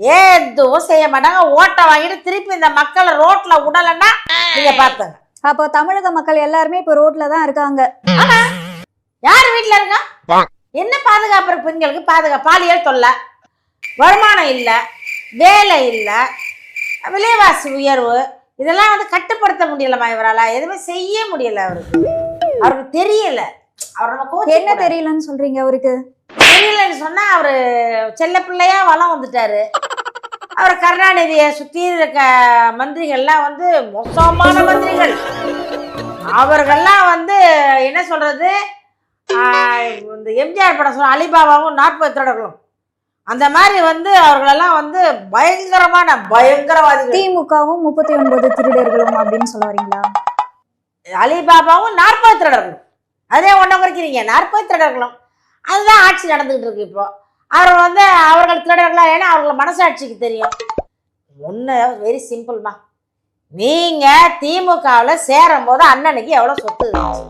எதுவும் செய்ய மாட்டாங்க? ஓட்டை வாங்கிட்டு திருப்பி இந்த மக்களை ரோட்ல விடலைன்னா நீங்க பாத்துங்க அப்போ தமிழக மக்கள் எல்லாருமே இப்போ ரோட்ல தான் இருக்காங்க. யார் வீட்ல இருக்கா? என்ன பாதுகாப்பு இருக்கு பெண்களுக்கு? பாதுகாப்பு பாலியல் தொல்லை. வருமானம் இல்லை. வேலை இல்லை. விலைவாசி உயர்வு. இதெல்லாம் வந்து கட்டுப்படுத்த முடியலமா இவரால். எதுவுமே செய்ய முடியல அவருக்கு. அவருக்கு தெரியல. அவர் நம்ம என்ன தெரியலன்னு சொல்றீங்க அவருக்கு? தெரியலன்னு சொன்னா அவரு செல்ல பிள்ளையா வளம் வந்துட்டாரு. அவர் கருணாநிதியை சுத்தி இருக்க மந்திரிகள்லாம் வந்து மோசமான மந்திரிகள். அவர்கள்லாம் வந்து என்ன சொல்றது? ஆஹ் இந்த எம்ஜிஆர் படம் சொல்ல அலிபாபாவும் நாற்பது திருடர்களும் அந்த மாதிரி வந்து அவர்களெல்லாம் வந்து பயங்கரமான பயங்கரவாதிகள். திமுகவும் முப்பத்தி ஒன்பது திருடர்களும் அப்படின்னு சொல்ல வரீங்களா? அலிபாபாவும் நாற்பது திருடர்களும். அதே ஒன்றை குறிக்கிறீங்க. நாற்பது திருடர்களும். அதுதான் ஆட்சி நடந்துகிட்டு இருக்கு இப்போ. அவர் வந்து அவர்கள் திருடர்களா ஏன்னா அவர்கள் மனசாட்சிக்கு தெரியும். ஒன்று வெரி சிம்பிள்மா நீங்கள் திமுகவில் சேரும் போது அண்ணனுக்கு எவ்வளோ சொத்து இருந்துச்சு?